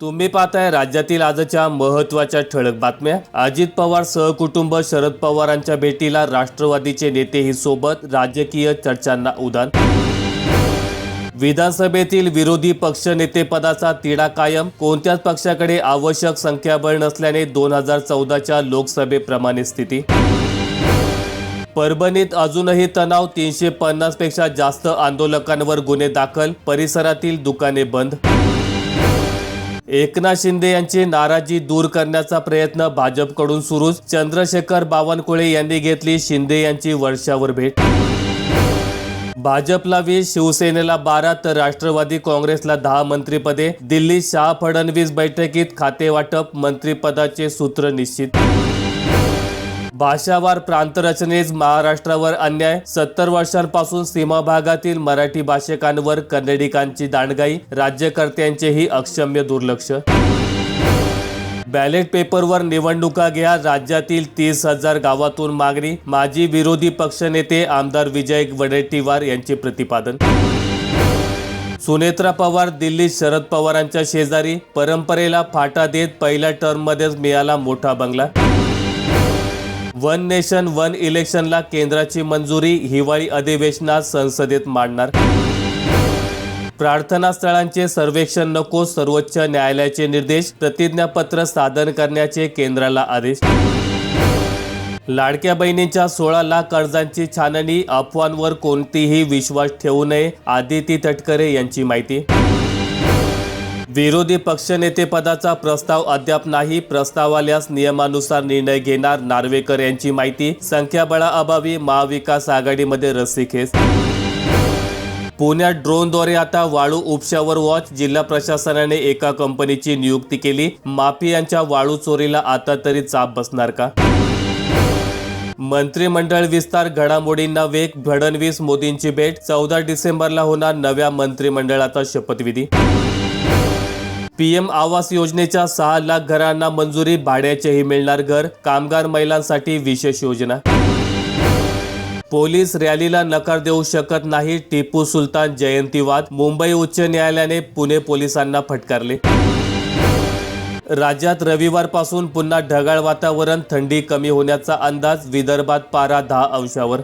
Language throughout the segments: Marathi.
तुम्ही पाहताय राज्यातील आजच्या महत्त्वाच्या ठळक बातम्या. अजित पवार सहकुटुंब शरद पवारांच्या भेटीला राष्ट्रवादीचे नेतेही सोबत राजकीय चर्चांना उदान. विधानसभेतील विरोधी पक्षनेतेपदाचा तिढा कायम. कोणत्याच पक्षाकडे आवश्यक संख्याबळ नसल्याने दोन हजार चौदाच्या लोकसभेप्रमाणे स्थिती. परभणीत अजूनही तणाव तीनशे पन्नासपेक्षा जास्त आंदोलकांवर गुन्हे दाखल. परिसरातील दुकाने बंद. एकनाथ शिंदे यांची नाराजी दूर करण्याचा प्रयत्न भाजपकडून सुरूच. चंद्रशेखर बावनकुळे यांनी घेतली शिंदे यांची वर्षावर भेट. भाजपला वीस शिवसेनेला बारा तर राष्ट्रवादी काँग्रेसला दहा मंत्रिपदे. दिल्ली शहा फडणवीस बैठकीत खातेवाटप मंत्रिपदाचे सूत्र निश्चित. भाषावार प्रांतरचनेच महाराष्ट्रावर अन्याय. सत्तर वर्षांपासून सीमा भागातील मराठी भाषिकांवर कन्नडिकांची दांडगाई. राज्यकर्त्यांचेही अक्षम्य दुर्लक्ष. बॅलेट पेपरवर निवडणुका घ्या राज्यातील तीस हजार गावातून मागणी. माजी विरोधी पक्षनेते आमदार विजय वडेट्टीवार यांचे प्रतिपादन. सुनेत्रा पवार दिल्लीत शरद पवारांच्या शेजारी. परंपरेला फाटा देत पहिल्या टर्ममध्येच मिळाला मोठा बंगला. वन नेशन वन इलेक्शनला केंद्राची मंजुरी हिवाळी अधिवेशनात संसदेत मांडणार. प्रार्थना स्थळांचे सर्वेक्षण नको सर्वोच्च न्यायालयाचे निर्देश प्रतिज्ञापत्र सादर करण्याचे केंद्राला आदेश. लाडक्या बहिणींच्या सोळा लाख कर्जांची छाननी अफवांवर कोणतीही विश्वास ठेवू नये आदिती तटकरे यांची माहिती. विरोधी पक्षनेतेपदाचा प्रस्ताव अद्याप नाही. प्रस्ताव आल्यास नियमानुसार निर्णय घेणार नार्वेकर यांची माहिती. संख्याबळाअभावी महाविकास आघाडीमध्ये रस्सीखेच. पुण्यात ड्रोनद्वारे आता वाळू उपशावर वॉच. जिल्हा प्रशासनाने एका कंपनीची नियुक्ती केली. माफियांच्या वाळू चोरीला आता तरी चाप बसणार का? मंत्रिमंडळ विस्तार. घडामोडींना वेग. फडणवीस मोदींची भेट. चौदा डिसेंबरला होणार नव्या मंत्रिमंडळाचा शपथविधी. पीएम आवास योजनेच्या सहा लाख घरांना मंजुरी भाड्याचेही मिळणार घर कामगार महिलांसाठी विशेष योजना. पोलीस रॅलीला नकार देऊ शकत नाही टिपू सुलतान जयंतीवाद मुंबई उच्च न्यायालयाने पुणे पोलिसांना फटकारले. राज्यात रविवारपासून पुन्हा ढगाळ वातावरण थंडी कमी होण्याचा अंदाज विदर्भात पारा दहा अंशावर.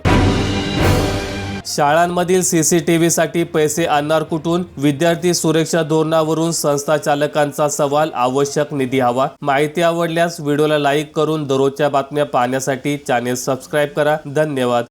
शाळांमधील सीसीटीव्हीसाठी पैसे आणणार कुठून? विद्यार्थी सुरक्षा धोरणावरून संस्था चालकांचा सवाल आवश्यक निधी हवा. माहिती आवडल्यास व्हिडिओला लाईक करून दररोजच्या बातम्या पाहण्यासाठी चॅनेल सबस्क्राईब करा. धन्यवाद.